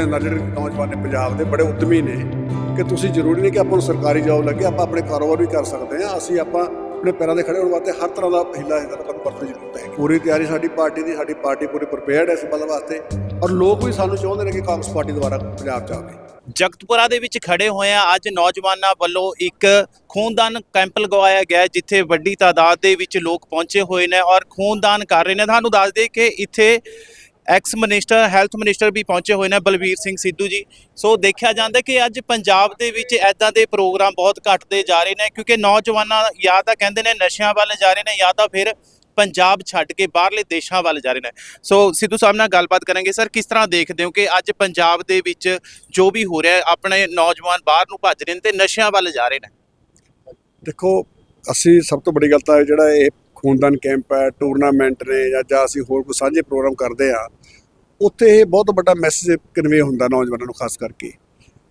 ਬੜੇ ਨਜ਼ਰ ਨੌਜਵਾਨ ਨੇ ਪੰਜਾਬ ਦੇ ਬੜੇ ਉਦਮੀ ਨੇ, ਕਿ ਤੁਸੀਂ ਜ਼ਰੂਰੀ ਨਹੀਂ ਕਿ ਆਪਾਂ ਨੂੰ ਸਰਕਾਰੀ ਜੌਬ ਲੱਗੇ, ਆਪਾਂ ਆਪਣੇ ਕਾਰੋਬਾਰ ਵੀ ਕਰ ਸਕਦੇ ਹਾਂ, ਅਸੀਂ ਆਪਾਂ ਆਪਣੇ ਪੈਰਾਂ ਦੇ ਖੜੇ ਹੋਣ ਵਾਸਤੇ ਹਰ ਤਰ੍ਹਾਂ ਦਾ ਹਿੱਲਾ ਹਿੱਲਾ ਆਪਾਂ ਵਰਤਣ ਦੀ ਜ਼ਰੂਰਤ ਹੈ ਪੂਰੀ ਤਿਆਰੀ ਸਾਡੀ ਪਾਰਟੀ ਦੀ, ਸਾਡੀ ਪਾਰਟੀ ਪੂਰੀ ਪ੍ਰਿਪੇਅਰਡ ਹੈ ਇਸ ਬਲ ਵਾਸਤੇ, ਔਰ ਲੋਕ ਵੀ ਸਾਨੂੰ ਚਾਹੁੰਦੇ ਨੇ ਕਿ ਕਾਂਗਰਸ ਪਾਰਟੀ ਦੁਆਰਾ ਪੰਜਾਬ ਚ ਆਵੇ ਜਗਤਪੁਰਾ ਦੇ ਵਿੱਚ ਖੜੇ ਹੋਏ ਆ ਅੱਜ ਨੌਜਵਾਨਾਂ ਵੱਲੋਂ ਇੱਕ ਖੂਨਦਾਨ ਕੈਂਪ ਲਗਵਾਇਆ ਗਿਆ, ਜਿੱਥੇ ਵੱਡੀ ਤਾਦਾਦ ਦੇ ਵਿੱਚ ਲੋਕ ਪਹੁੰਚੇ ਹੋਏ ਨੇ, ਔਰ ਖੂਨਦਾਨ ਕਰ ਰਹੇ ਨੇ। ਤੁਹਾਨੂੰ ਦੱਸ ਦੇ ਕਿ ਇੱਥੇ ਐਕਸ ਮਿਨਿਸਟਰ ਹੈਲਥ ਮਿਨਿਸਟਰ ਵੀ ਪਹੁੰਚੇ ਹੋਏ ਨੇ ਬਲਬੀਰ ਸਿੰਘ ਸਿੱਧੂ ਜੀ। ਸੋ ਦੇਖਿਆ ਜਾਂਦਾ ਕਿ ਅੱਜ ਪੰਜਾਬ ਦੇ ਵਿੱਚ ਐਦਾਂ ਦੇ ਪ੍ਰੋਗਰਾਮ ਬਹੁਤ ਘਟਦੇ ਜਾ ਰਹੇ ਨੇ, ਕਿਉਂਕਿ ਨੌਜਵਾਨਾਂ ਜਾਂ ਤਾਂ ਕਹਿੰਦੇ ਨੇ ਨਸ਼ਿਆਂ ਵੱਲ ਜਾ ਰਹੇ ਨੇ, ਜਾਂ ਤਾਂ ਫਿਰ ਪੰਜਾਬ ਛੱਡ ਕੇ ਬਾਹਰਲੇ ਦੇਸ਼ਾਂ ਵੱਲ ਜਾ ਰਹੇ ਨੇ। ਸੋ ਸਿੱਧੂ ਸਾਹਿਬ ਨਾਲ ਗੱਲਬਾਤ ਕਰਾਂਗੇ। ਸਰ ਕਿਸ ਤਰ੍ਹਾਂ ਦੇਖਦੇ ਹੋ ਕਿ ਅੱਜ ਪੰਜਾਬ ਦੇ ਵਿੱਚ ਜੋ ਵੀ ਹੋ ਰਿਹਾ ਆਪਣੇ ਨੌਜਵਾਨ ਬਾਹਰ ਨੂੰ ਭੱਜ ਰਹੇ ਨੇ ਤੇ ਨਸ਼ਿਆਂ ਵੱਲ ਜਾ ਰਹੇ ਨੇ? ਦੇਖੋ, ਅਸੀਂ ਸਭ ਤੋਂ ਵੱਡੀ ਗੱਲ ਤਾਂ ਜਿਹੜਾ ਇਹ ਖੂਨਦਾਨ ਕੈਂਪ ਹੈ, ਟੂਰਨਾਮੈਂਟ ਨੇ ਜਾਂ ਜਾਂ ਅਸੀਂ ਹੋਰ ਕੋਈ ਸਾਂਝੇ ਪ੍ਰੋਗਰਾਮ ਕਰਦੇ ਆ ਉੱਥੇ ਇਹ ਬਹੁਤ ਵੱਡਾ ਮੈਸੇਜ ਕਨਵੇ ਹੁੰਦਾ ਨੌਜਵਾਨਾਂ ਨੂੰ, ਖਾਸ ਕਰਕੇ।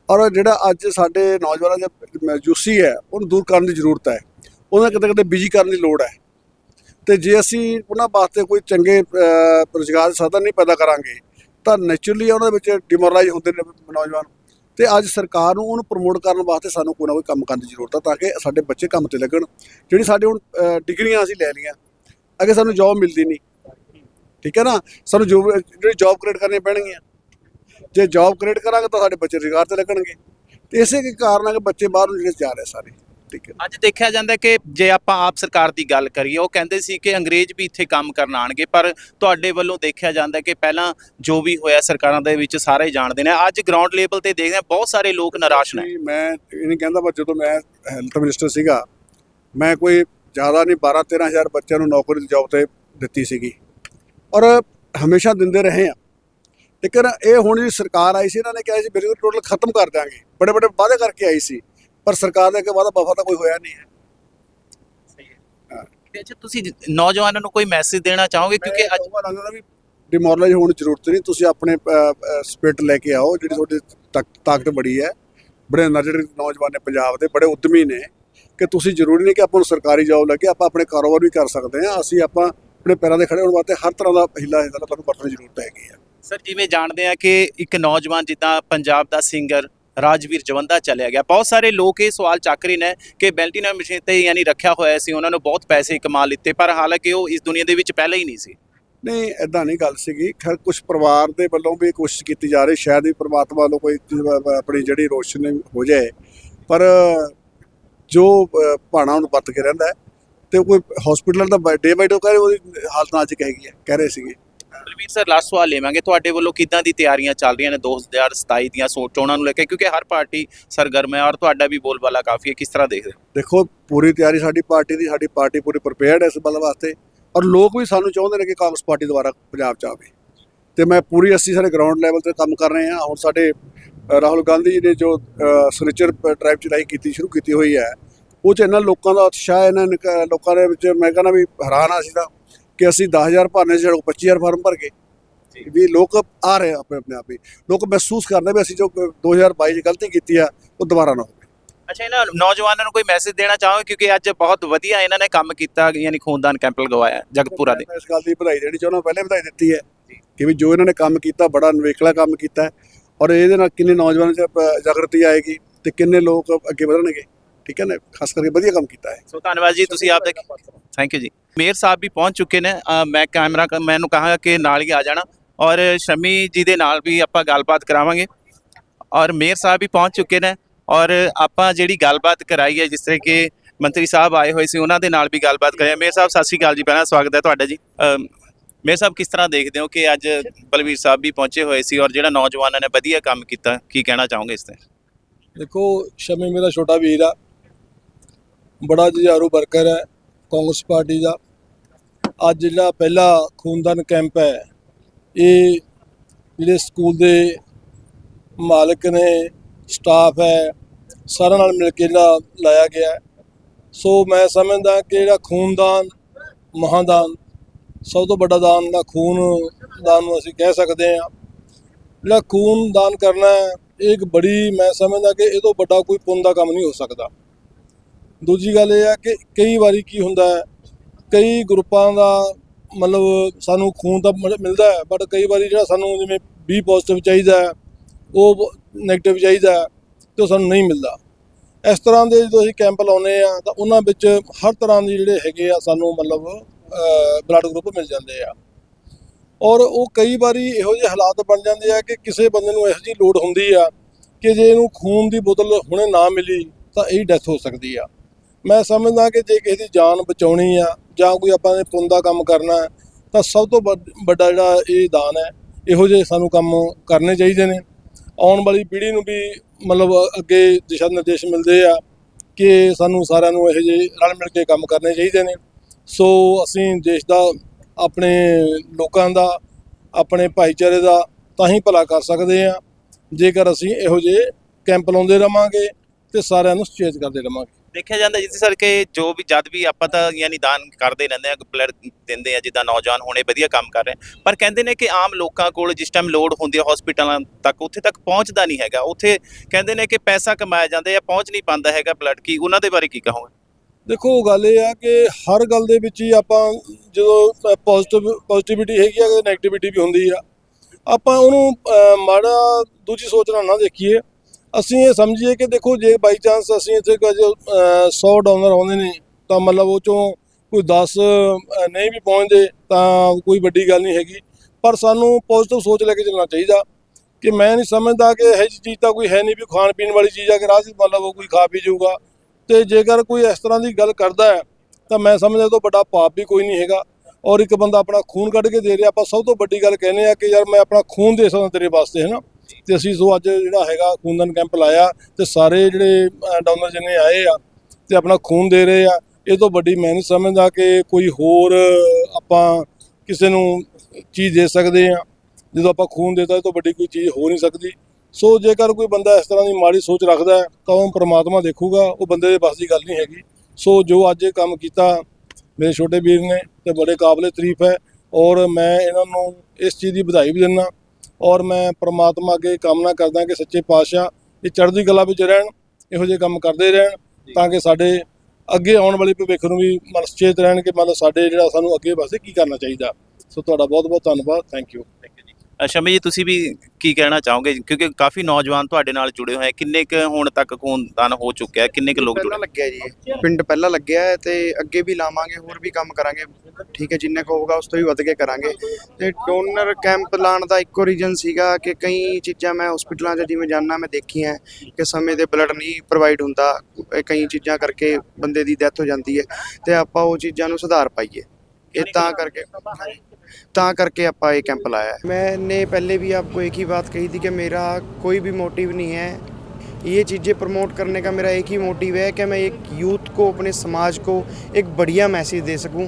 ਔਰ ਜਿਹੜਾ ਅੱਜ ਸਾਡੇ ਨੌਜਵਾਨਾਂ ਦੇ ਮੌਜੂਸੀ ਹੈ, ਉਹਨੂੰ ਦੂਰ ਕਰਨ ਦੀ ਜ਼ਰੂਰਤ ਹੈ। ਉਹਨਾਂ ਕਿਤੇ ਕਿਤੇ ਬਿਜ਼ੀ ਕਰਨ ਦੀ ਲੋੜ ਹੈ। ਤੇ ਜੇ ਅਸੀਂ ਉਹਨਾਂ ਵਾਸਤੇ ਕੋਈ ਚੰਗੇ ਰੁਜ਼ਗਾਰ ਸਾਧਨ ਨਹੀਂ ਪੈਦਾ ਕਰਾਂਗੇ, ਤਾਂ ਨੇਚਰਲੀ ਉਹਨਾਂ ਦੇ ਵਿੱਚ ਡਿਮੋਰਲਾਈਜ਼ ਹੁੰਦੇ ਨੇ ਨੌਜਵਾਨ। ਤੇ ਅੱਜ ਸਰਕਾਰ ਨੂੰ ਉਹਨੂੰ ਪ੍ਰਮੋਟ ਕਰਨ ਵਾਸਤੇ ਸਾਨੂੰ ਕੋਈ ਨਾ ਕੋਈ ਕੰਮ ਕਰਨ ਦੀ ਜ਼ਰੂਰਤ ਆ ਤਾਂ ਕਿ ਸਾਡੇ ਬੱਚੇ ਕੰਮ ਤੇ ਲੱਗਣ। ਜਿਹੜੀ ਸਾਡੇ ਹੁਣ ਡਿਗਰੀਆਂ ਅਸੀਂ ਲੈ ਲਈਆਂ, ਅੱਗੇ ਸਾਨੂੰ ਜੌਬ ਮਿਲਦੀ ਨਹੀਂ। ਠੀਕ ਹੈ ਨਾ? ਸਾਨੂੰ ਜੋ, ਜਿਹੜੀ ਜੌਬ ਕ੍ਰੀਏਟ ਕਰਨੀ ਪੈਣਗੀਆਂ। ਜੇ ਜੌਬ ਕ੍ਰੀਏਟ ਕਰਾਂਗੇ ਤਾਂ ਸਾਡੇ ਬੱਚੇ ਰੁਜ਼ਗਾਰ ਤੇ ਲੱਗਣਗੇ। ਤੇ ਇਸੇ ਕੇ ਕਾਰਨ ਹੈ ਕਿ ਬੱਚੇ ਬਾਹਰ ਨੂੰ ਜਿਹੜੇ ਜਾ ਰਹੇ ਸਾਰੇ। ਠੀਕ ਹੈ। ਅੱਜ ਦੇਖਿਆ ਜਾਂਦਾ ਕਿ ਜੇ ਆਪਾਂ ਆਪ ਸਰਕਾਰ ਦੀ ਗੱਲ ਕਰੀਏ ਉਹ ਕਹਿੰਦੇ ਸੀ ਕਿ ਅੰਗਰੇਜ਼ ਵੀ ਇੱਥੇ ਕੰਮ ਕਰਨ ਆਣਗੇ ਪਰ ਤੁਹਾਡੇ ਵੱਲੋਂ ਦੇਖਿਆ ਜਾਂਦਾ ਕਿ ਪਹਿਲਾਂ ਜੋ ਵੀ ਹੋਇਆ ਸਰਕਾਰਾਂ ਦੇ ਵਿੱਚ ਸਾਰੇ ਜਾਣਦੇ ਨੇ। ਅੱਜ ਗਰਾਊਂਡ ਲੈਵਲ ਤੇ ਦੇਖਦੇ ਹਾਂ ਬਹੁਤ ਸਾਰੇ ਲੋਕ ਨਿਰਾਸ਼ ਨੇ। ਮੈਂ ਇਹ ਨਹੀਂ ਕਹਿੰਦਾ ਪਰ ਜਦੋਂ ਮੈਂ ਹੈਲਥ ਮਿਨਿਸਟਰ ਸੀਗਾ ਮੈਂ ਕੋਈ ਜ਼ਿਆਦਾ ਨਹੀਂ 12 13000 ਬੱਚਿਆਂ ਨੂੰ ਨੌਕਰੀ ਦੀ ਜੌਬ ਤੇ ਦਿੱਤੀ ਸੀਗੀ। ਔਰ ਹਮੇਸ਼ਾ ਦਿੰਦੇ ਰਹੇ ਆ ਲੇਕਿਨ ਇਹ ਹੁਣ ਜੀ ਸਰਕਾਰ ਆਈ ਸੀ ਇਹਨਾਂ ਨੇ ਕਿਹਾ ਸੀ ਬਿਲਕੁਲ ਟੋਟਲ ਖਤਮ ਕਰ ਦਿਆਂਗੇ। ਬੜੇ ਬੜੇ ਵਾਅਦੇ ਕਰਕੇ ਆਈ ਸੀ। ਪਰ ਸਰਕਾਰ ਦੇ ਕੇ ਵਾਅਦਾ ਵਫਾ ਤਾਂ ਕੋਈ ਹੋਇਆ ਨਹੀਂ ਹੈ। ਤੇ ਅੱਛਾ ਤੁਸੀਂ ਨੌਜਵਾਨਾਂ ਨੂੰ ਕੋਈ ਮੈਸੇਜ ਦੇਣਾ ਚਾਹੋਗੇ? ਕਿਉਂਕਿ ਅੱਜ ਅੱਜ ਵੀ ਡਿਮੋਰਲਾਈਜ਼ ਹੋਣ ਦੀ ਜ਼ਰੂਰਤ ਨਹੀਂ। ਤੁਸੀਂ ਆਪਣੇ ਸਪਿਰਿਟ ਲੈ ਕੇ ਆਓ ਜਿਹੜੀ ਤੁਹਾਡੀ ਤਾਕ- ਤਾਕਤ ਬੜੀ ਹੈ। ਬੜੇ ਨਜ਼ਰ ਨੌਜਵਾਨ ਨੇ ਪੰਜਾਬ ਦੇ ਬੜੇ ਉਦਮੀ ਨੇ ਕਿ ਤੁਸੀਂ ਜ਼ਰੂਰੀ ਨਹੀਂ ਕਿ ਆਪਾਂ ਨੂੰ ਸਰਕਾਰੀ ਜੌਬ ਲੱਗੇ ਆਪਾਂ ਆਪਣੇ ਕਾਰੋਬਾਰ ਵੀ ਕਰ ਸਕਦੇ ਹਾਂ। ਅਸੀਂ ਆਪਾਂ ਆਪਣੇ ਪੈਰਾਂ ਦੇ ਖੜੇ ਹੋਣ ਵਾਸਤੇ ਹਰ ਤਰ੍ਹਾਂ ਦਾ ਹਿੱਲਾ ਹਿੱਲਾ ਆਪਾਂ ਨੂੰ ਵਰਤਣ ਦੀ ਜ਼ਰੂਰਤ ਹੈਗੀ ਹੈ ਸਰ ਜਿਵੇਂ ਜਾਣਦੇ ਆ ਕਿ ਇੱਕ ਨੌਜਵਾਨ ਜਿੱਦਾਂ ਪੰਜਾਬ ਦਾ ਸਿੰਗਰ ਰਾਜਵੀਰ ਜਵੰਦਾ ਚਲਿਆ ਗਿਆ। ਬਹੁਤ ਸਾਰੇ ਲੋਕ ਇਹ ਸਵਾਲ ਚੱਕ ਰਹੇ ਨੇ ਕਿ ਬੈਲਟੀਨਾ ਮਸ਼ੀਨ ਤੇ ਯਾਨੀ ਰੱਖਿਆ ਹੋਇਆ ਸੀ ਉਹਨਾਂ ਨੂੰ ਬਹੁਤ ਪੈਸੇ ਕਮਾ ਲਿੱਤੇ ਪਰ ਹਾਲਾਂਕਿ ਉਹ ਇਸ ਦੁਨੀਆ ਦੇ ਵਿੱਚ ਪਹਿਲਾਂ ਹੀ ਨਹੀਂ ਸੀ। ਨਹੀਂ ਐਦਾਂ ਨਹੀਂ ਗੱਲ ਸੀਗੀ। ਖੈਰ ਕੁਝ ਪਰਿਵਾਰ ਦੇ ਵੱਲੋਂ ਵੀ ਕੋਸ਼ਿਸ਼ ਕੀਤੀ ਜਾ ਰਹੀ ਸ਼ਾਇਦ ਹੀ ਪ੍ਰਮਾਤਮਾ ਵੱਲੋਂ ਕੋਈ ਆਪਣੀ ਜਿਹੜੀ ਰੋਸ਼ਨੀ ਹੋ ਜਾਏ। ਪਰ ਜੋ ਭਾਣਾ ਉਹਨੂੰ ਵਰਤ ਕੇ ਰਹਿੰਦਾ ਹੈ, ਤੇ ਕੋਈ ਹਸਪੀਟਲ ਦਾ ਡੇ ਬਾਈ ਡੇ ਕਰੇ ਉਹਦੀ ਹਾਲਤ ਨਾਜ਼ੁਕ ਹੈਗੀ ਹੈ ਕਹਿ ਰਹੇ ਸੀਗੇ। ਬਲਵੀਰ ਸਰ ਲਾਸਟ ਸਵਾਲ ਲੇਵਾਂਗੇ ਤੁਹਾਡੇ ਵੱਲੋਂ ਕਿੱਦਾਂ ਦੀ ਤਿਆਰੀਆਂ ਚੱਲ ਰਹੀਆਂ ਨੇ 2027 ਦੀਆਂ ਸੋ ਚੋਣਾਂ ਨੂੰ ਲੈ ਕੇ? ਕਿਉਂਕਿ ਹਰ ਪਾਰਟੀ ਸਰਗਰਮ ਹੈ ਔਰ ਤੁਹਾਡਾ ਵੀ ਬੋਲਬਾਲਾ ਕਾਫੀ ਹੈ, ਕਿਸ ਤਰ੍ਹਾਂ ਦੇਖਦੇ ਹੋ? ਦੇਖੋ, ਪੂਰੀ ਤਿਆਰੀ ਸਾਡੀ ਪਾਰਟੀ ਦੀ, ਸਾਡੀ ਪਾਰਟੀ ਪੂਰੀ ਪ੍ਰਿਪੇਅਰਡ ਹੈ ਇਸ ਬਲ ਵਾਸਤੇ। ਔਰ ਲੋਕ ਵੀ ਸਾਨੂੰ ਚਾਹੁੰਦੇ ਨੇ ਕਿ ਕਾਂਗਰਸ ਪਾਰਟੀ ਦੁਆਰਾ ਪੰਜਾਬ ਚ ਆਵੇ। ਤੇ ਮੈਂ ਪੂਰੀ ਅਸੀਂ ਸਾਰੇ ਗਰਾਊਂਡ ਲੈਵਲ ਤੇ ਕੰਮ ਕਰ ਰਹੇ ਹਾਂ। ਹੁਣ ਸਾਡੇ ਰਾਹੁਲ ਗਾਂਧੀ ਜੀ ਨੇ ਜੋ ਸਨਿਚਰ ਡਰਾਈਵ ਚਲਾਈ ਕੀਤੀ, ਸ਼ੁਰੂ ਕੀਤੀ ਹੋਈ ਹੈ, ਉਹ ਚ ਇਹਨਾਂ ਲੋਕਾਂ ਦਾ ਉਤਸ਼ਾਹ ਇਹਨਾਂ ਨੇ ਕ- ਲੋਕਾਂ ਦੇ ਵਿੱਚ ਮੈਂ ਕਹਿੰਦਾ ਵੀ ਹੈਰਾਨ ਆ ਅਸੀਂ ਤਾਂ। ਕਿ ਅਸੀਂ 10000 ਭਰਨੇ ਸੀ ਜਿਹੜੇ 25000 ਫਾਰਮ ਭਰ ਗਏ। ਵੀ ਲੋਕ ਆ ਰਹੇ ਆ ਆਪਣੇ ਆਪਣੇ ਆਪ ਹੀ। ਲੋਕ ਮਹਿਸੂਸ ਕਰਦੇ ਵੀ ਅਸੀਂ ਜੋ 2022 ਚ ਗਲਤੀ ਕੀਤੀ ਆ ਉਹ ਦੁਬਾਰਾ ਨਾ ਹੋਵੇ। ਅੱਛਾ ਇਹਨਾਂ ਨੌਜਵਾਨਾਂ ਨੂੰ ਕੋਈ ਮੈਸੇਜ ਦੇਣਾ ਚਾਹੋਗੇ? ਕਿਉਂਕਿ ਅੱਜ ਬਹੁਤ ਵਧੀਆ ਇਹਨਾਂ ਨੇ ਕੰਮ ਕੀਤਾ ਯਾਨੀ ਖੂਨਦਾਨ ਕੈਂਪ ਲਗਵਾਇਆ ਜਗਤਪੁਰਾ ਦੇ। ਇਸ ਗੱਲ ਦੀ ਵਧਾਈ ਦੇਣੀ ਚਾਹੁੰਦਾ ਪਹਿਲੇ ਵਧਾਈ ਦਿੱਤੀ ਹੈ ਕਿ ਵੀ ਜੋ ਇਹਨਾਂ ਨੇ ਕੰਮ ਕੀਤਾ ਬੜਾ ਨਵੇਕਲਾ ਕੰਮ ਕੀਤਾ ਔਰ ਇਹਦੇ ਨਾਲ ਕਿੰਨੇ ਨੌਜਵਾਨਾਂ 'ਚ ਜਾਗਰਤੀ ਆਏਗੀ ਤੇ ਕਿੰਨੇ ਲੋਕ ਅੱਗੇ ਵਧਣਗੇ। ਠੀਕ ਹੈ ਨਾ? ਖਾਸ ਕਰਕੇ ਵਧੀਆ ਕੰਮ ਕੀਤਾ ਹੈ। ਸੋ ਧੰਨਵਾਦ ਜੀ ਤੁਸੀਂ ਆਪ ਦੇ ਥੈਂਕ ਯੂ ਜੀ। ਮੇਅਰ ਸਾਹਿਬ ਵੀ ਪਹੁੰਚ ਚੁੱਕੇ ਨੇ। ਅ, ਮੈਂ ਕੈਮਰਾ ਮੈਨੂੰ ਕਹਾਂਗਾ ਕਿ ਨਾਲ ਹੀ ਆ ਜਾਣਾ। ਔਰ ਸ਼ਮੀ ਜੀ ਦੇ ਨਾਲ ਵੀ ਆਪਾਂ ਗੱਲਬਾਤ ਕਰਾਵਾਂਗੇ। ਔਰ ਮੇਅਰ ਸਾਹਿਬ ਵੀ ਪਹੁੰਚ ਚੁੱਕੇ ਨੇ। ਔਰ ਆਪਾਂ ਜਿਹੜੀ ਗੱਲਬਾਤ ਕਰਾਈ ਹੈ ਜਿਸ ਤਰ੍ਹਾਂ ਕਿ ਮੰਤਰੀ ਸਾਹਿਬ ਆਏ ਹੋਏ ਸੀ ਉਹਨਾਂ ਦੇ ਨਾਲ ਵੀ ਗੱਲਬਾਤ ਕਰਾਈ ਮੇਅਰ ਸਾਹਿਬ ਸਤਿ ਸ਼੍ਰੀ ਅਕਾਲ ਜੀ। ਪਹਿਲਾਂ ਸਵਾਗਤ ਹੈ ਤੁਹਾਡਾ ਜੀ। ਅਮ, ਮੇਅਰ ਸਾਹਿਬ ਕਿਸ ਤਰ੍ਹਾਂ ਦੇਖਦੇ ਹੋ ਕਿ ਅੱਜ ਬਲਵੀਰ ਸਾਹਿਬ ਵੀ ਪਹੁੰਚੇ ਹੋਏ ਸੀ ਔਰ ਜਿਹੜਾ ਨੌਜਵਾਨਾਂ ਨੇ ਵਧੀਆ ਕੰਮ ਕੀਤਾ? ਕੀ ਕਹਿਣਾ ਚਾਹੋਗੇ ਇਸ ਤੇ? ਦੇਖੋ ਸ਼ਮੀ ਮੇਰਾ ਛੋਟਾ ਵੀਰ ਆ। ਬੜਾ ਜੁਝਾਰੂ ਵਰਕਰ ਹੈ ਕਾਂਗਰਸ ਪਾਰਟੀ ਦਾ। ਅੱਜ ਜਿਹੜਾ ਪਹਿਲਾ ਖੂਨਦਾਨ ਕੈਂਪ ਹੈ, ਇਹ ਜਿਹੜੇ ਸਕੂਲ ਦੇ ਮਾਲਕ ਨੇ, ਸਟਾਫ ਹੈ, ਸਾਰਿਆਂ ਨਾਲ ਮਿਲ ਕੇ ਜਿਹੜਾ ਲਾਇਆ ਗਿਆ ਸੋ ਮੈਂ ਸਮਝਦਾ ਕਿ ਜਿਹੜਾ ਖੂਨਦਾਨ, ਮਹਾਦਾਨ, ਸਭ ਤੋਂ ਵੱਡਾ ਦਾਨ ਦਾ ਖੂਨ ਦਾਨ ਨੂੰ ਅਸੀਂ ਕਹਿ ਸਕਦੇ ਹਾਂ। ਜਿਹੜਾ ਖੂਨ ਦਾਨ ਕਰਨਾ ਇਹ ਇੱਕ ਬੜੀ, ਮੈਂ ਸਮਝਦਾ ਕਿ ਇਹ ਤੋਂ ਵੱਡਾ ਕੋਈ ਪੁੰਨ ਦਾ ਕੰਮ ਨਹੀਂ ਹੋ ਸਕਦਾ। ਦੂਜੀ ਗੱਲ ਇਹ ਆ ਕਿ ਕਈ ਵਾਰੀ ਕੀ ਹੁੰਦਾ ਕਈ ਗਰੁੱਪਾਂ ਦਾ ਮਤਲਬ ਸਾਨੂੰ ਖੂਨ ਤਾਂ ਮਿਲ- ਮਿਲਦਾ ਹੈ ਬਟ ਕਈ ਵਾਰੀ ਜਿਹੜਾ ਸਾਨੂੰ ਜਿਵੇਂ ਬੀ ਪੋਜ਼ਿਟਿਵ ਚਾਹੀਦਾ ਉਹ ਨੈਗੇਟਿਵ ਚਾਹੀਦਾ ਹੈ, ਤੇ ਉਹ ਸਾਨੂੰ ਨਹੀਂ ਮਿਲਦਾ। ਇਸ ਤਰ੍ਹਾਂ ਦੇ ਜਦੋਂ ਅਸੀਂ ਕੈਂਪ ਲਾਉਨੇ ਆ ਤਾਂ ਉਹਨਾਂ ਵਿੱਚ ਹਰ ਤਰ੍ਹਾਂ ਦੇ ਜਿਹੜੇ ਹੈਗੇ ਆ ਸਾਨੂੰ ਮਤਲਬ ਬਲੱਡ ਗਰੁੱਪ ਮਿਲ ਜਾਂਦੇ ਆ। ਔਰ ਉਹ ਕਈ ਵਾਰੀ ਇਹੋ ਜਿਹੇ ਹਾਲਾਤ ਬਣ ਜਾਂਦੇ ਆ ਕਿ ਕਿਸੇ ਬੰਦੇ ਨੂੰ ਇਹੋ ਜਿਹੀ ਲੋੜ ਹੁੰਦੀ ਆ ਕਿ ਜੇ ਇਹਨੂੰ ਖੂਨ ਦੀ ਬੋਤਲ ਹੁਣੇ ਨਾ ਮਿਲੀ ਤਾਂ ਇਹ ਡੈਥ ਹੋ ਸਕਦੀ ਆ। ਮੈਂ ਸਮਝਦਾ ਕਿ ਜੇ ਕਿਸੇ ਦੀ ਜਾਨ ਬਚਾਉਣੀ ਆ ਜਾਂ ਕੋਈ ਆਪਾਂ ਨੇ ਪੁੰਨ ਦਾ ਕੰਮ ਕਰਨਾ ਤਾਂ ਸਭ ਤੋਂ ਵੱਡ- ਵੱਡਾ ਜਿਹੜਾ ਇਹ ਦਾਨ ਹੈ, ਇਹੋ ਜਿਹੇ ਸਾਨੂੰ ਕੰਮ ਕਰਨੇ ਚਾਹੀਦੇ ਨੇ। ਆਉਣ ਵਾਲੀ ਪੀੜ੍ਹੀ ਨੂੰ ਵੀ ਮਤਲਬ ਅੱਗੇ ਦਿਸ਼ਾ ਨਿਰਦੇਸ਼ ਮਿਲਦੇ ਆ ਕਿ ਸਾਨੂੰ ਸਾਰਿਆਂ ਨੂੰ ਇਹੋ ਜਿਹੇ ਰਲ ਮਿਲ ਕੇ ਕੰਮ ਕਰਨੇ ਚਾਹੀਦੇ ਨੇ। ਸੋ ਅਸੀਂ ਦੇਸ਼ ਦਾ, ਆਪਣੇ ਲੋਕਾਂ ਦਾ, ਆਪਣੇ ਭਾਈਚਾਰੇ ਦਾ ਤਾਂ ਹੀ ਭਲਾ ਕਰ ਸਕਦੇ ਆ ਜੇਕਰ ਅਸੀਂ ਇਹੋ ਜਿਹੇ ਕੈਂਪ ਲਾਉਂਦੇ ਰਵਾਂਗੇ ਤੇ ਸਾਰਿਆਂ ਨੂੰ ਸੁਚੇਤ ਕਰਦੇ ਰਵਾਂਗੇ। ਦੇਖਿਆ ਜਾਂਦਾ ਜਿਸ ਸਰ ਕਿ ਜੋ ਵੀ ਜਦ ਵੀ ਆਪਾਂ ਤਾਂ ਯਾਨੀ ਦਾਨ ਕਰਦੇ ਰਹਿੰਦੇ ਆ ਬਲੱਡ ਦਿੰਦੇ ਆ ਜਿੱਦਾਂ ਨੌਜਵਾਨ ਹੋਣੇ ਵਧੀਆ ਕੰਮ ਕਰ ਰਹੇ ਪਰ ਕਹਿੰਦੇ ਨੇ ਕਿ ਆਮ ਲੋਕਾਂ ਕੋਲ ਜਿਸ ਟਾਈਮ ਲੋੜ ਹੁੰਦੀ ਹੈ ਹਸਪੀਟਲਾਂ ਤੱਕ, ਉੱਥੇ ਤੱਕ ਪਹੁੰਚਦਾ ਨਹੀਂ ਹੈਗਾ। ਉੱਥੇ ਕਹਿੰਦੇ ਨੇ ਕਿ ਪੈਸਾ ਕਮਾਇਆ ਜਾਂਦਾ ਜਾਂ ਪਹੁੰਚ ਨਹੀਂ ਪਾਉਂਦਾ ਹੈਗਾ ਬਲੱਡ ਕੀ ਉਹਨਾਂ ਦੇ ਬਾਰੇ ਕੀ ਕਹੋਗੇ? ਦੇਖੋ ਗੱਲ ਇਹ ਆ ਕਿ ਹਰ ਗੱਲ ਦੇ ਵਿੱਚ ਹੀ ਆਪਾਂ ਜਦੋਂ ਪੋਜ਼ਿਟਿਵ ਪੋਜ਼ਿਟਿਵਿਟੀ ਹੈਗੀ ਆ ਨੈਗੇਟਿਵਿਟੀ ਵੀ ਹੁੰਦੀ ਆ, ਆਪਾਂ ਉਹਨੂੰ ਮਾੜਾ ਦੂਜੀ ਸੋਚ ਨਾਲ ਨਾ ਦੇਖੀਏ। ਅਸੀਂ ਇਹ ਸਮਝੀਏ ਕਿ ਦੇਖੋ ਜੇ ਬਾਈ ਚਾਂਸ ਅਸੀਂ ਇੱਥੇ ਕੁਝ 100 ਡੋਨਰ ਆਉਂਦੇ ਨੇ, ਤਾਂ ਮਤਲਬ ਉਹ ਚੋਂ ਕੋਈ 10 ਨਹੀਂ ਵੀ ਪਹੁੰਚਦੇ, ਤਾਂ ਕੋਈ ਵੱਡੀ ਗੱਲ ਨਹੀਂ ਹੈਗੀ। ਪਰ ਸਾਨੂੰ ਪੋਜ਼ਿਟਿਵ ਸੋਚ ਲੈ ਕੇ ਚੱਲਣਾ ਚਾਹੀਦਾ ਕਿ ਮੈਂ ਨਹੀਂ ਸਮਝਦਾ ਕਿ ਇਹ ਜਿਹੀ ਚੀਜ਼ ਤਾਂ ਕੋਈ ਹੈ ਨਹੀਂ ਵੀ ਖਾਣ ਪੀਣ ਵਾਲੀ ਚੀਜ਼ ਆ ਕਿ ਰਾਹ 'ਚ ਮਤਲਬ ਉਹ ਕੋਈ ਖਾ ਪੀ ਜਾਊਗਾ। ਤੇ ਜੇਕਰ ਕੋਈ ਇਸ ਤਰ੍ਹਾਂ ਦੀ ਗੱਲ ਕਰਦਾ ਹੈ, ਤਾਂ ਮੈਂ ਸਮਝਦਾ ਇਹ ਤੋਂ ਵੱਡਾ ਪਾਪ ਵੀ ਕੋਈ ਨਹੀਂ ਹੈਗਾ। ਔਰ ਇੱਕ ਬੰਦਾ ਆਪਣਾ ਖੂਨ ਕੱਢ ਕੇ ਦੇ ਰਿਹਾ, ਆਪਾਂ ਸਭ ਤੋਂ ਵੱਡੀ ਗੱਲ ਕਹਿੰਦੇ ਆ ਕਿ ਯਾਰ ਮੈਂ ਆਪਣਾ ਖੂਨ ਦੇ ਸਕਦਾ ਤੇਰੇ ਵਾਸਤੇ, ਹੈ ਨਾ? ਤੇ ਅਸੀਂ ਸੋ ਅੱਜ ਜਿਹੜਾ ਹੈਗਾ ਖੂਨਦਾਨ ਕੈਂਪ ਲਾਇਆ ਤੇ ਸਾਰੇ ਜਿਹੜੇ ਡੋਨਰ ਜਿੰਨੇ ਆਏ ਆ ਤੇ ਆਪਣਾ ਖੂਨ ਦੇ ਰਹੇ ਆ, ਇਹ ਤੋਂ ਵੱਡੀ ਮੈਂ ਨਹੀਂ ਸਮਝਦਾ ਕਿ ਕੋਈ ਹੋਰ ਆਪਾਂ ਕਿਸੇ ਨੂੰ ਚੀਜ਼ ਦੇ ਸਕਦੇ ਆ। ਜਦੋਂ ਆਪਾਂ ਖੂਨ ਦੇਤਾ, ਇਹ ਤੋਂ ਵੱਡੀ ਕੋਈ ਚੀਜ਼ ਹੋ ਨਹੀਂ ਸਕਦੀ। ਸੋ ਜੇਕਰ ਕੋਈ ਬੰਦਾ ਇਸ ਤਰ੍ਹਾਂ ਦੀ ਮਾੜੀ ਸੋਚ ਰੱਖਦਾ ਹੈ, ਤਾਂ ਉਹ ਪ੍ਰਮਾਤਮਾ ਦੇਖੂਗਾ, ਉਹ ਬੰਦੇ ਦੇ ਬਸ ਦੀ ਗੱਲ ਨਹੀਂ ਹੈਗੀ। ਸੋ ਜੋ ਅੱਜ ਇਹ ਕੰਮ ਕੀਤਾ, ਮੇਰੇ ਛੋਟੇ ਵੀਰ ਨੇ, ਤੇ ਬੜੇ ਕਾਬਲੇ ਤਾਰੀਫ ਹੈ। ਔਰ ਮੈਂ ਇਹਨਾਂ ਨੂੰ ਇਸ ਚੀਜ਼ ਦੀ ਵਧਾਈ ਵੀ ਦਿੰਦਾ। ਔਰ ਮੈਂ ਪ੍ਰਮਾਤਮਾ ਅੱਗੇ ਕਾਮਨਾ ਕਰਦਾ ਕਿ ਸੱਚੇ ਪਾਤਸ਼ਾਹ ਇਹ ਚੜ੍ਹਦੀ ਕਲਾ ਵਿੱਚ ਰਹਿਣ ਇਹੋ ਜਿਹੇ ਕੰਮ ਕਰਦੇ ਰਹਿਣ ਤਾਂ ਕਿ ਸਾਡੇ ਅੱਗੇ ਆਉਣ ਵਾਲੀ ਭਵਿੱਖ ਨੂੰ ਵੀ ਮਨ ਸੁਚੇਤ ਰਹਿਣ ਕਿ ਮਤਲਬ ਸਾਡੇ ਜਿਹੜਾ ਸਾਨੂੰ ਅੱਗੇ ਵਾਸਤੇ ਕੀ ਕਰਨਾ ਚਾਹੀਦਾ। ਸੋ ਤੁਹਾਡਾ ਬਹੁਤ ਬਹੁਤ ਧੰਨਵਾਦ। ਥੈਂਕ ਯੂ ਸ਼ਮੀ ਜੀ ਤੁਸੀਂ ਵੀ ਕੀ ਕਹਿਣਾ ਚਾਹੋਗੇ? ਕਿਉਂਕਿ ਕਾਫੀ ਨੌਜਵਾਨ ਤੁਹਾਡੇ ਨਾਲ ਜੁੜੇ ਹੋਏ ਆ। ਕਿੰਨੇ ਕੁ ਹੁਣ ਤੱਕ ਖੂਨਦਾਨ ਹੋ ਚੁੱਕਿਆ? ਹੈ ਕਿੰਨੇ ਕੁ ਲੋਕ ਜੁੜੇ ਪਹਿਲਾਂ ਲੱਗਿਆ ਜੀ। ਇਹ। ਪਿੰਡ ਪਹਿਲਾਂ ਲੱਗਿਆ ਹੈ ਤੇ ਅੱਗੇ ਵੀ ਲਾਵਾਂਗੇ ਹੋਰ ਵੀ ਕੰਮ ਕਰਾਂਗੇ। ਠੀਕ ਹੈ ਜਿੰਨੇ ਕੁ ਹੋਊਗਾ ਉਸ ਤੋਂ ਵੀ ਵੱਧ ਕੇ ਕਰਾਂਗੇ। ਤੇ ਡੋਨਰ ਕੈਂਪ ਲਾਉਣ ਦਾ ਇੱਕੋ ਰੀਜਨ ਸੀਗਾ ਕਿ ਕਈ ਚੀਜ਼ਾਂ ਮੈਂ ਹਸਪੀਟਲਾਂ 'ਚ ਜਿਵੇਂ ਜਾਣਾ ਮੈਂ ਦੇਖੀਆਂ ਕਿ ਸਮੇਂ ਤੇ ਬਲੱਡ ਨਹੀਂ ਪ੍ਰੋਵਾਈਡ ਹੁੰਦਾ। ਇਹ ਕਈ ਚੀਜ਼ਾਂ ਕਰਕੇ ਬੰਦੇ ਦੀ ਡੈਥ ਹੋ ਜਾਂਦੀ ਹੈ ਤੇ ਆਪਾਂ ਉਹ ਚੀਜ਼ਾਂ ਨੂੰ ਸੁਧਾਰ ਪਾਈਏ। ਇਹ ਤਾਂ ਕਰਕੇ। ਤਾਂ करके आपा ये कैंप लाया है मैंने पहले भी आपको एक ही बात कही थी कि मेरा कोई भी मोटिव नहीं है। ये चीज़ें प्रमोट करने का मेरा एक ही मोटिव है कि मैं एक यूथ को, अपने समाज को एक बढ़िया मैसेज दे सकूँ।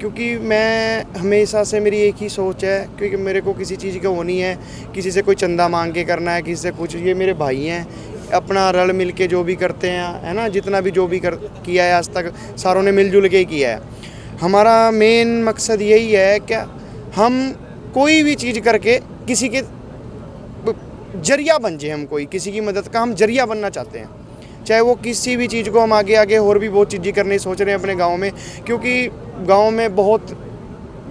क्योंकि मैं हमेशा से मेरी एक ही सोच है, क्योंकि मेरे को किसी चीज़ का वो नहीं है। किसी से कोई चंदा मांग के करना है, किसी से कुछ। ये मेरे भाई हैं। अपना रल मिल के जो भी करते हैं, है ना? जितना भी जो भी कर, किया है आज तक, सारों ने मिलजुल के किया है। हमारा मेन मकसद यही है कि हम कोई भी चीज़ करके किसी के जरिया बन जाए हम कोई किसी की मदद का हम जरिया बनना चाहते हैं चाहे वो किसी भी चीज़ को हम आगे आगे और भी बहुत चीज़ें करने की सोच रहे हैं अपने गांव में क्योंकि गांव में बहुत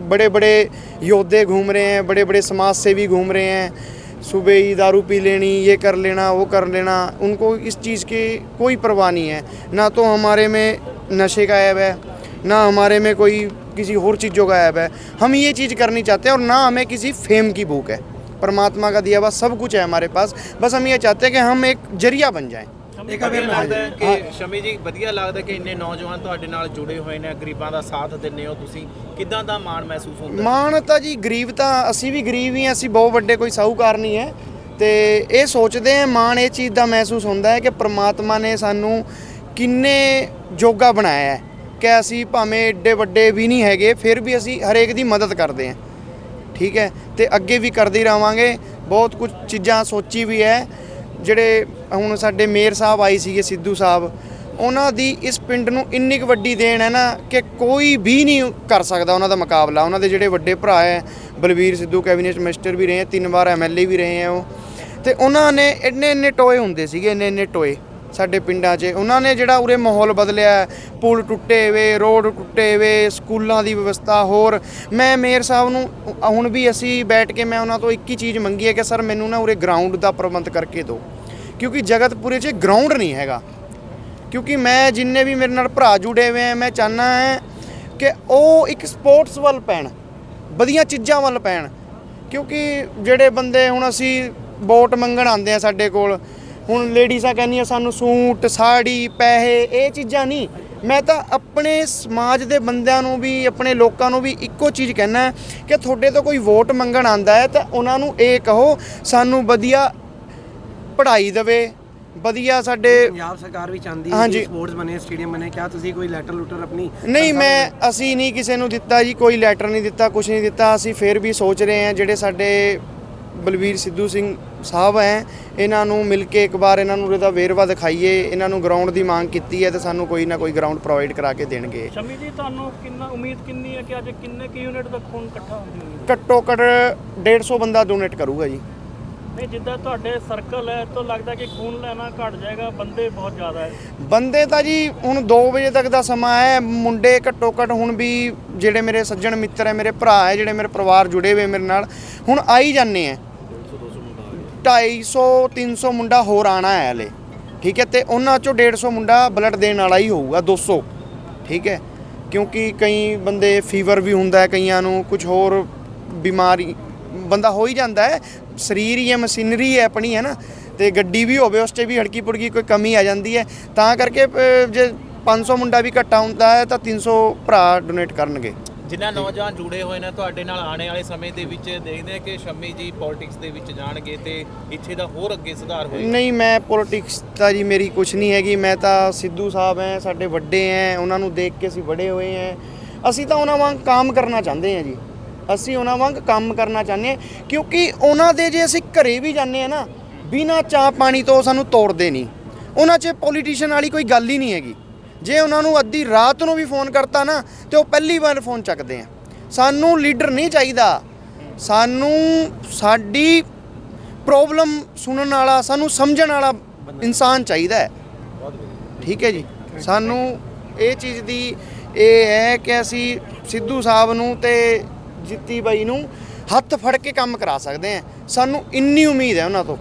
बड़े बड़े योद्धे घूम रहे हैं बड़े बड़े समाज सेवी घूम रहे हैं सुबह ही दारू पी लेनी ये कर लेना वो कर लेना उनको इस चीज़ की कोई परवाह नहीं है ना तो हमारे में नशे का ऐब है ना हमारे में कोई किसी और चीज़ों का ऐब है हम ये चीज़ करनी चाहते हैं और ना हमें किसी फेम की भूख है परमात्मा का दिया हुआ सब कुछ है हमारे पास बस हम ये चाहते हैं कि हम एक जरिया बन जाएं ਇੱਕ ਅਗਰ ਲੱਗਦਾ ਹੈ ਕਿ ਸ਼ਮੀ ਜੀ ਵਧੀਆ ਲੱਗਦਾ ਕਿ ਇੰਨੇ ਨੌਜਵਾਨ ਤੁਹਾਡੇ ਨਾਲ ਜੁੜੇ ਹੋਏ ਨੇ ਗਰੀਬਾਂ ਦਾ ਸਾਥ ਦਿੰਦੇ ਹੋ ਤੁਸੀਂ ਕਿਦਾਂ ਦਾ ਮਾਣ ਮਹਿਸੂਸ ਹੁੰਦਾ ਮਾਣ ਤਾਂ ਜੀ ਗਰੀਬ ਤਾਂ ਅਸੀਂ ਵੀ ਗਰੀਬ ਹੀ ਹਾਂ ਅਸੀਂ ਬਹੁਤ ਵੱਡੇ ਕੋਈ ਸਾਹੂਕਾਰ ਨਹੀਂ ਹੈ ਤੇ ਇਹ ਸੋਚਦੇ ਹਾਂ ਮਾਣ ਇਹ ਚੀਜ਼ ਦਾ ਮਹਿਸੂਸ ਹੁੰਦਾ ਹੈ ਕਿ ਪ੍ਰਮਾਤਮਾ ਨੇ ਸਾਨੂੰ ਕਿੰਨੇ ਜੋਗਾ ਬਣਾਇਆ ਹੈ ਕਿ ਅਸੀਂ ਭਾਵੇਂ ਏਡੇ ਵੱਡੇ ਵੀ ਨਹੀਂ ਹੈਗੇ, ਫਿਰ ਵੀ ਅਸੀਂ ਹਰੇਕ ਦੀ ਮਦਦ ਕਰਦੇ ਹਾਂ। ਠੀਕ ਹੈ? ਤੇ ਅੱਗੇ ਵੀ ਕਰਦੇ ਰਹਾਂਗੇ। ਬਹੁਤ ਕੁਝ ਚੀਜ਼ਾਂ ਸੋਚੀ ਵੀ ਹੈ। ਜਿਹੜੇ ਹੁਣ ਸਾਡੇ ਮੇਅਰ ਸਾਹਿਬ ਆਏ ਸੀਗੇ, ਸਿੱਧੂ ਸਾਹਿਬ, ਉਹਨਾਂ ਦੀ ਇਸ ਪਿੰਡ ਨੂੰ ਇੰਨੀ ਕੁ ਵੱਡੀ ਦੇਣ ਹੈ ਨਾ ਕਿ ਕੋਈ ਵੀ ਨਹੀਂ ਕਰ ਸਕਦਾ ਉਹਨਾਂ ਦਾ ਮੁਕਾਬਲਾ। ਉਹਨਾਂ ਦੇ ਜਿਹੜੇ ਵੱਡੇ ਭਰਾ ਹੈ, ਬਲਵੀਰ ਸਿੱਧੂ, ਕੈਬਨਿਟ ਮਿਨਿਸਟਰ ਵੀ ਰਹੇ ਹੈ, ਤਿੰਨ ਵਾਰ ਐਮਐਲਏ ਵੀ ਰਹੇ ਹੈ ਉਹ। ਤੇ ਉਹਨਾਂ ਨੇ ਇੰਨੇ ਇੰਨੇ ਟੋਏ ਹੁੰਦੇ ਸੀਗੇ ਇੰਨੇ ਇੰਨੇ ਟੋਏ। ਸਾਡੇ ਪਿੰਡਾਂ 'ਚ। ਉਹਨਾਂ ਨੇ ਜਿਹੜਾ ਉਰੇ ਮਾਹੌਲ ਬਦਲਿਆ ਪੁਲ ਟੁੱਟੇ ਵੇ, ਰੋਡ ਟੁੱਟੇ ਵੇ, ਸਕੂਲਾਂ ਦੀ ਵਿਵਸਥਾ ਹੋਰ। ਮੈਂ ਮੇਅਰ ਸਾਹਿਬ ਨੂੰ ਹੁਣ ਵੀ ਅਸੀਂ ਬੈਠ ਕੇ ਮੈਂ ਉਹਨਾਂ ਤੋਂ ਇੱਕ ਹੀ ਚੀਜ਼ ਮੰਗੀ ਹੈ ਕਿ ਸਰ ਮੈਨੂੰ ਨਾ ਉਰੇ ਗਰਾਊਂਡ ਦਾ ਪ੍ਰਬੰਧ ਕਰਕੇ ਦਿਓ। ਕਿਉਂਕਿ ਜਗਤਪੁਰੇ 'ਚ ਗਰਾਊਂਡ ਨਹੀਂ ਹੈਗਾ। ਕਿਉਂਕਿ ਮੈਂ ਜਿੰਨੇ ਵੀ ਮੇਰੇ ਨਾਲ ਭਰਾ ਜੁੜੇ ਹੋਏ ਆ, ਮੈਂ ਚਾਹਨਾ ਹੈ ਕਿ ਉਹ ਇੱਕ ਸਪੋਰਟਸ ਵੱਲ ਪੈਣ। ਵਧੀਆ ਚੀਜ਼ਾਂ ਵੱਲ ਪੈਣ। ਕਿਉਂਕਿ ਜਿਹੜੇ ਬੰਦੇ ਹੁਣ ਅਸੀਂ ਵੋਟ ਮੰਗਣ ਆਉਂਦੇ ਆ ਸਾਡੇ ਕੋਲ ਹੁਣ ਲੇਡੀਜ਼ਾਂ ਕਹਿੰਦੀਆਂ ਸਾਨੂੰ ਸੂਟ ਸਾੜੀ ਪੈਸੇ ਇਹ ਚੀਜ਼ਾਂ ਨਹੀਂ। ਮੈਂ ਤਾਂ ਆਪਣੇ ਸਮਾਜ ਦੇ ਬੰਦਿਆਂ ਨੂੰ ਵੀ ਆਪਣੇ ਲੋਕਾਂ ਨੂੰ ਵੀ ਇੱਕੋ ਚੀਜ਼ ਕਹਿਣਾ ਹੈ ਕਿ ਤੁਹਾਡੇ ਤੋਂ ਕੋਈ ਵੋਟ ਮੰਗਣ ਆਂਦਾ ਹੈ ਤਾਂ ਉਹਨਾਂ ਨੂੰ ਇਹ ਕਹੋ ਸਾਨੂੰ ਵਧੀਆ ਪੜ੍ਹਾਈ ਦੇਵੇ ਵਧੀਆ ਸਾਡੇ ਪੰਜਾਬ ਸਰਕਾਰ ਵੀ ਚਾਹੁੰਦੀ ਹੈ। ਕਿ ਸਪੋਰਟਸ ਬਣੇ ਸਟੇਡੀਅਮ ਬਣੇ। ਕਿਆ ਤੁਸੀਂ ਕੋਈ ਲੈਟਰ ਲੂਟਰ ਆਪਣੀ ਨਹੀਂ ਮੈਂ ਅਸੀਂ ਨਹੀਂ ਕਿਸੇ ਨੂੰ ਦਿੱਤਾ ਜੀ ਕੋਈ ਲੈਟਰ ਨਹੀਂ ਦਿੱਤਾ ਕੁਝ ਨਹੀਂ ਦਿੱਤਾ। ਅਸੀਂ ਫਿਰ ਵੀ ਸੋਚ ਰਹੇ ਹਾਂ ਜਿਹੜੇ ਸਾਡੇ ਬਲਵੀਰ ਸਿੱਧੂ ਸਿੰਘ ਸਾਹਿਬ ਹੈ। ਇਹਨਾਂ ਨੂੰ ਮਿਲ ਕੇ ਇੱਕ ਵਾਰ ਇਹਨਾਂ ਨੂੰ ਇਹਦਾ ਵੇਰਵਾ ਦਿਖਾਈਏ। ਇਹਨਾਂ ਨੂੰ ਗਰਾਊਂਡ ਦੀ ਮੰਗ ਕੀਤੀ ਹੈ ਤੇ ਸਾਨੂੰ ਕੋਈ ਨਾ ਕੋਈ ਗਰਾਊਂਡ ਪ੍ਰੋਵਾਈਡ ਕਰਾ ਕੇ ਦੇਣਗੇ। ਸ਼ਮੀ ਜੀ ਤੁਹਾਨੂੰ ਕਿੰਨਾ ਉਮੀਦ ਕਿੰਨੀ ਹੈ ਕਿ ਅੱਜ ਕਿੰਨੇ ਕਿ ਯੂਨਿਟ ਦਾ ਖੂਨ ਇਕੱਠਾ ਹੋਈ ਘੱਟੋ ਘੱਟ 150 ਬੰਦਾ ਡੋਨੇਟ ਕਰੂਗਾ ਜੀ। ਨਹੀਂ ਜਿੱਦਾਂ ਤੁਹਾਡੇ ਸਰਕਲ ਹੈ ਤਾਂ ਲੱਗਦਾ ਕਿ ਖੂਨ ਲੈਣਾ ਘਟ ਜਾਏਗਾ ਬੰਦੇ ਬਹੁਤ ਜ਼ਿਆਦਾ ਹੈ। ਬੰਦੇ ਤਾਂ ਜੀ ਹੁਣ 2 ਵਜੇ ਤੱਕ ਦਾ ਸਮਾਂ ਹੈ। ਮੁੰਡੇ ਘੱਟੋ ਘੱਟ ਹੁਣ ਵੀ ਜਿਹੜੇ ਮੇਰੇ ਸੱਜਣ ਮਿੱਤਰ ਹੈ ਮੇਰੇ ਭਰਾ ਹੈ ਜਿਹੜੇ ਮੇਰੇ ਪਰਿਵਾਰ ਜੁੜੇ ਹੋਏ ਮੇਰੇ ਨਾਲ ਹੁਣ ਆਈ ਜਾਂਦੇ ਆ 250 300 ਮੁੰਡਾ ਹੋਰ ਆਣਾ ਹੈ ਹਲੇ। ਠੀਕ ਹੈ ਤੇ ਉਹਨਾਂ ਚੋਂ 150 ਮੁੰਡਾ ਬਲੱਡ ਦੇਣ ਵਾਲਾ ਹੀ ਹੋਊਗਾ 200 ਠੀਕ ਹੈ ਕਿਉਂਕਿ ਕਈ ਬੰਦੇ ਫੀਵਰ ਵੀ ਹੁੰਦਾ ਹੈ ਕਈਆਂ ਨੂੰ ਕੁਝ ਹੋਰ ਬਿਮਾਰੀ ਬੰਦਾ ਹੋ ਹੀ ਜਾਂਦਾ ਹੈ। ਸਰੀਰ ਹੀ ਹੈ ਮਸ਼ੀਨਰੀ ਹੈ ਆਪਣੀ ਹੈ ਨਾ। ਤੇ ਗੱਡੀ ਵੀ ਹੋਵੇ ਉਸ 'ਤੇ ਵੀ ਹੜਕੀ ਪੁੜਕੀ ਕੋਈ ਕਮੀ ਆ ਜਾਂਦੀ ਹੈ। ਤਾਂ ਕਰਕੇ ਅ, ਜੇ 500 ਮੁੰਡਾ ਵੀ ਘੱਟਾ ਹੁੰਦਾ ਹੈ ਤਾਂ 300 ਭਰਾ ਡੋਨੇਟ ਕਰਨਗੇ। ਜਿਨ੍ਹਾਂ ਨੌਜਵਾਨ ਜੁੜੇ ਹੋਏ ਨੇ ਤੁਹਾਡੇ ਨਾਲ ਆਉਣ ਵਾਲੇ ਸਮੇਂ ਦੇ ਵਿੱਚ ਦੇਖਦੇ ਆ ਕਿ ਸ਼ੰਮੀ ਜੀ ਪੋਲਿਟਿਕਸ ਦੇ ਵਿੱਚ ਜਾਣਗੇ ਤੇ ਇੱਥੇ ਦਾ ਹੋਰ ਅੱਗੇ ਸੁਧਾਰ ਹੋਏਗਾ। ਨਹੀਂ, ਮੈਂ ਪੋਲਿਟਿਕਸ ਤਾਂ ਜੀ ਮੇਰੀ ਕੁਝ ਨਹੀਂ ਹੈਗੀ। ਮੈਂ ਤਾਂ ਸਿੱਧੂ ਸਾਹਿਬ ਹੈ ਸਾਡੇ ਵੱਡੇ ਹੈ ਉਹਨਾਂ ਨੂੰ ਦੇਖ ਕੇ ਅਸੀਂ ਵੱਡੇ ਹੋਏ ਹੈ ਅਸੀਂ ਤਾਂ ਉਹਨਾਂ ਵਾਂਗ ਕੰਮ ਕਰਨਾ ਚਾਹੁੰਦੇ ਹਾਂ ਜੀ। ਅਸੀਂ ਉਹਨਾਂ ਵਾਂਗ ਕੰਮ ਕਰਨਾ ਚਾਹੁੰਦੇ ਹਾਂ, ਕਿਉਂਕਿ ਉਹਨਾਂ ਦੇ ਜੇ ਅਸੀਂ ਘਰੇ ਵੀ ਜਾਂਦੇ ਆ ਨਾ, ਬਿਨਾਂ ਚਾਹ ਪਾਣੀ ਤੋਂ ਸਾਨੂੰ ਤੋੜਦੇ ਨਹੀਂ। ਉਹਨਾਂ 'ਚ ਪੋਲੀਟੀਸ਼ੀਅਨ ਵਾਲੀ ਕੋਈ ਗੱਲ ਹੀ ਨਹੀਂ ਹੈਗੀ। ਜੇ ਉਹਨਾਂ ਨੂੰ ਅੱਧੀ ਰਾਤ ਨੂੰ ਵੀ ਫੋਨ ਕਰਤਾ ਨਾ, ਤੇ ਉਹ ਪਹਿਲੀ ਵਾਰ ਫੋਨ ਚੱਕਦੇ ਆ। ਸਾਨੂੰ ਲੀਡਰ ਨਹੀਂ ਚਾਹੀਦਾ। ਸਾਨੂੰ ਸਾਡੀ ਪ੍ਰੋਬਲਮ ਸੁਣਨ ਵਾਲਾ, ਸਾਨੂੰ ਸਮਝਣ ਵਾਲਾ ਇਨਸਾਨ ਚਾਹੀਦਾ ਹੈ। ਠੀਕ ਹੈ ਜੀ? ਸਾਨੂੰ ਇਹ ਚੀਜ਼ ਦੀ ਇਹ ਹੈ ਕਿ ਅਸੀਂ ਸਿੱਧੂ ਸਾਹਿਬ ਨੂੰ ਤੇ ਜਿੱਤੀ ਬਾਈ ਨੂੰ ਹੱਥ ਫੜ ਕੇ ਕੰਮ ਕਰਾ ਸਕਦੇ ਹਾਂ। ਸਾਨੂੰ ਇੰਨੀ ਉਮੀਦ ਹੈ ਉਹਨਾਂ ਤੋਂ।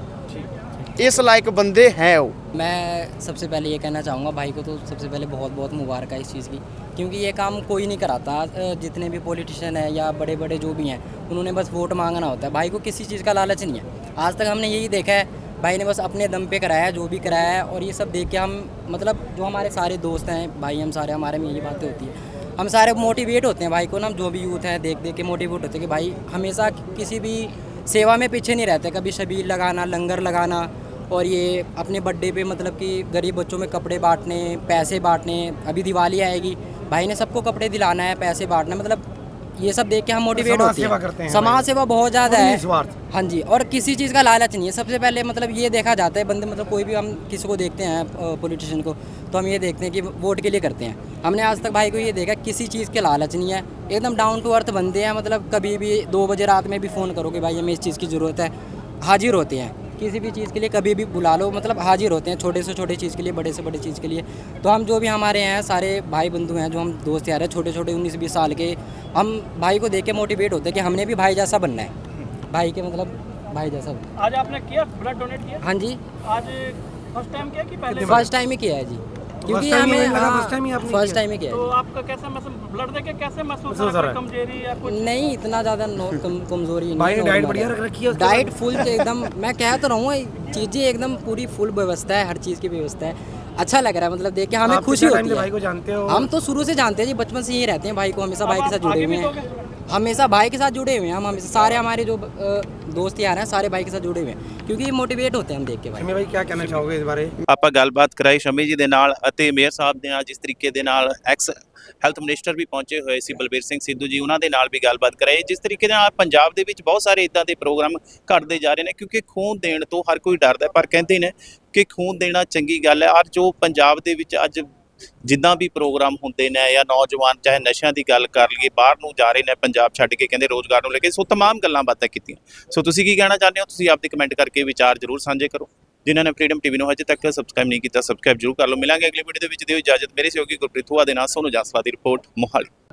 इस लायक बंदे हैं वो? मैं सबसे पहले ये कहना चाहूँगा भाई को तो सबसे पहले बहुत बहुत मुबारक है इस चीज़ की, क्योंकि ये काम कोई नहीं कराता। जितने भी पॉलिटिशियन हैं या बड़े बड़े जो भी हैं, उन्होंने बस वोट मांगना होता है। भाई को किसी चीज़ का लालच नहीं है। आज तक हमने यही देखा है, भाई ने बस अपने दम पे कराया है, जो भी कराया है, और ये सब देख के हम मतलब जो हमारे सारे दोस्त हैं, भाई हम सारे, हमारे में यही बातें होती हैं। हम सारे मोटिवेट होते हैं भाई को ना जो भी यूथ हैं देख देख के मोटिवेट होते हैं कि भाई हमेशा किसी भी सेवा में पीछे नहीं रहते, कभी शबीर लगाना, लंगर लगाना और ये अपने बर्थडे पे मतलब कि गरीब बच्चों में कपड़े बांटने पैसे बांटने अभी दिवाली आएगी। भाई ने सबको कपड़े दिलाना है पैसे बांटना मतलब ये सब देख के हम मोटिवेट होते हैं। समाज सेवा बहुत ज़्यादा है। हाँ जी और किसी चीज़ का लालच नहीं है। सबसे पहले मतलब ये देखा जाता है बंदे मतलब कोई भी हम किसी को देखते हैं पॉलिटिशियन को तो हम ये देखते हैं कि वोट के लिए करते हैं। हमने आज तक भाई को ये देखा किसी चीज़ के लालच नहीं है। एकदम डाउन टू अर्थ बंदे हैं मतलब कभी भी दो बजे रात में भी फ़ोन करो कि भाई हमें इस चीज़ की ज़रूरत है। हाजिर होते हैं। किसी भी चीज़ के लिए कभी भी बुला लो मतलब हाजिर होते हैं छोटे से छोटे चीज़ के लिए बड़े से बड़े चीज़ के लिए। तो हम जो भी हमारे हैं सारे भाई बंधु हैं जो हम दोस्त यार हैं छोटे छोटे उन्नीस बीस साल के हम भाई को देख के मोटिवेट होते हैं कि हमने भी भाई जैसा बनना है। भाई के मतलब भाई जैसा आज आपने किया ब्लड डोनेट किया? हाँ जी। आज फ़र्स्ट टाइम किया कि पहले? फ़र्स्ट टाइम ही किया है जी। क्योंकि हमें हाँ, first time ही आपने फ़र्स्ट टाइम ही किया तो आपका कैसा महसूस ब्लड देके कैसे महसूस हो हो रहा है। कमज़ोरी या कुछ? नहीं इतना ज़्यादा नो- कम, कमज़ोरी नहीं भाई डाइट बढ़िया रख रखी है डाइट फुल एकदम मैं कह तो रहा हूँ चीज़ें एकदम पूरी फुल व्यवस्था है हर चीज़ की व्यवस्था है। अच्छा लग रहा है मतलब देख के हमें खुशी होती है। भाई को जानते हो? हम तो शुरू से जानते हैं जी बचपन से यही रहते हैं भाई को हमेशा भाई के साथ जुड़े हुए हैं। दोगे? हमेशा भाई के साथ जुड़े हुए हैं हम हमेशा सारे हमारे जो अ, दोस्त यार हैं सारे भाई के साथ जुड़े हुए हैं क्योंकि मोटिवेट होते हैं हम देख के भाई शमी भाई क्या कहना चाहोगे इस बारे ਆਪਾਂ ਗੱਲਬਾਤ ਕਰਾਈ ਸ਼ਮੀ ਜੀ ਦੇ ਨਾਲ ਅਤੇ ਮੇਅਰ ਸਾਹਿਬ ਦੇ ਨਾਲ ਜਿਸ ਤਰੀਕੇ ਦੇ ਨਾਲ ਐਕਸ ਹੈਲਥ ਮਿਨਿਸਟਰ ਵੀ ਪਹੁੰਚੇ ਹੋਏ ਸੀ ਬਲਬੀਰ ਸਿੰਘ ਸਿੱਧੂ ਜੀ ਉਹਨਾਂ ਦੇ ਨਾਲ ਵੀ ਗੱਲਬਾਤ ਕਰਾਈ ਜਿਸ ਤਰੀਕੇ ਦੇ ਨਾਲ ਪੰਜਾਬ ਦੇ ਵਿੱਚ ਬਹੁਤ ਸਾਰੇ ਇਦਾਂ ਦੇ ਪ੍ਰੋਗਰਾਮ ਘਟਦੇ ਜਾ ਰਹੇ ਨੇ ਕਿਉਂਕਿ ਖੂਨ ਦੇਣ ਤੋਂ ਹਰ ਕੋਈ ਡਰਦਾ ਹੈ, ਪਰ ਕਹਿੰਦੇ ਨੇ ਕਿ ਖੂਨ ਦੇਣਾ ਚੰਗੀ ਗੱਲ ਹੈ ਔਰ ਜੋ ਪੰਜਾਬ ਦੇ ਵਿੱਚ ਅੱਜ ਜਿੱਦਾਂ ਵੀ ਪ੍ਰੋਗਰਾਮ ਹੁੰਦੇ ਨੇ ਜਾਂ ਨੌਜਵਾਨ ਚਾਹੇ ਨਸ਼ਿਆਂ ਦੀ ਗੱਲ ਕਰ ਲਈਏ, ਬਾਹਰ ਨੂੰ ਜਾ ਰਹੇ ਨੇ ਪੰਜਾਬ ਛੱਡ ਕੇ, ਕਹਿੰਦੇ ਰੋਜ਼ਗਾਰ ਨੂੰ ਲੈ ਕੇ, ਸੋ तमाम ਗੱਲਾਂ ਬਾਤਾਂ ਕੀਤੀਆਂ। ਸੋ ਤੁਸੀਂ ਕੀ ਕਹਿਣਾ ਚਾਹੁੰਦੇ ਹੋ? ਤੁਸੀਂ ਆਪਦੇ ਕਮੈਂਟ ਕਰਕੇ ਵਿਚਾਰ ਜ਼ਰੂਰ ਸਾਂਝੇ ਕਰੋ। ਜਿਨ੍ਹਾਂ ਨੇ ਫ੍ਰੀडम ਟੀਵੀ ਨੂੰ ਹਜੇ ਤੱਕ ਸਬਸਕ੍ਰਾਈਬ ਨਹੀਂ ਕੀਤਾ ਸਬਸਕ੍ਰਾਈਬ ਜ਼ਰੂਰ ਕਰ ਲਓ। ਮਿਲਾਂਗੇ ਅਗਲੀ ਵੀਡੀਓ ਦੇ ਵਿੱਚ। ਦਿਓ ਇਜਾਜ਼ਤ। ਮੇਰੇ ਸਹਿਯੋਗੀ ਗੁਰਪ੍ਰੀਤ ਹੁਆ ਦੇ ਨਾਲ ਸੋਨੂ ਜਾਸਵਾ ਦੀ ਰਿਪੋਰਟ ਮੋਹਾਲੀ।